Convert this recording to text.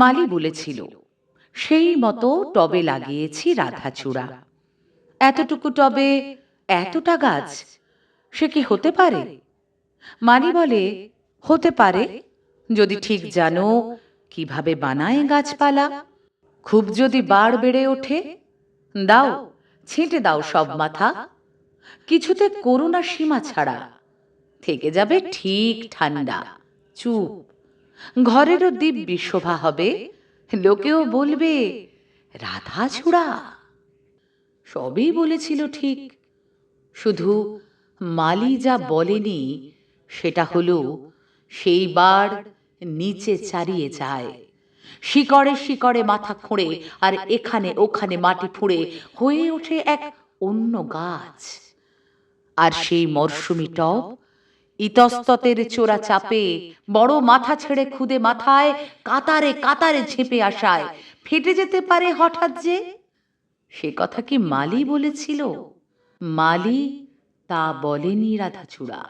মালি বলেছিল, সেই মতো টবে লাগিয়েছি রাধাচূড়া। এতটুকু টবে এতটা গাছ, সে কি হতে পারে? মালি বলে, হতে পারে। যদি ঠিক জানো কীভাবে বানায় গাছপালা, খুব যদি বাড় বেড়ে ওঠে, দাও, ছেঁটে দাও সব মাথা। কিছুতে করুণা সীমা ছাড়া থেকে যাবে ঠিক ঠান্ডা, চুপ। ঘরেরও দিব্যি শোভা হবে। লোকেও বলবে, রাধা ছুড়া। সবই বলেছিল ঠিক। শুধু মালি যা বলেনি, সেটা হলো, সেই বার নিচে চারিয়ে যায়। শিকড়ে শিকড়ে মাথা খুঁড়ে, আর এখানে ওখানে মাটি ফুঁড়ে, হয়ে ওঠে এক অন্য গাছ। আর সেই মরশুমি টব ইতস্ততের চোরা চাপে, বড় মাথা ছেড়ে খুদে মাথায়, কাতারে কাতারে ঝেঁপে আসায় ফেটে যেতে পারে হঠাৎ যে? সে কথা কি মালি বলেছিল? মালি তা বলেনি রাধাচূড়া।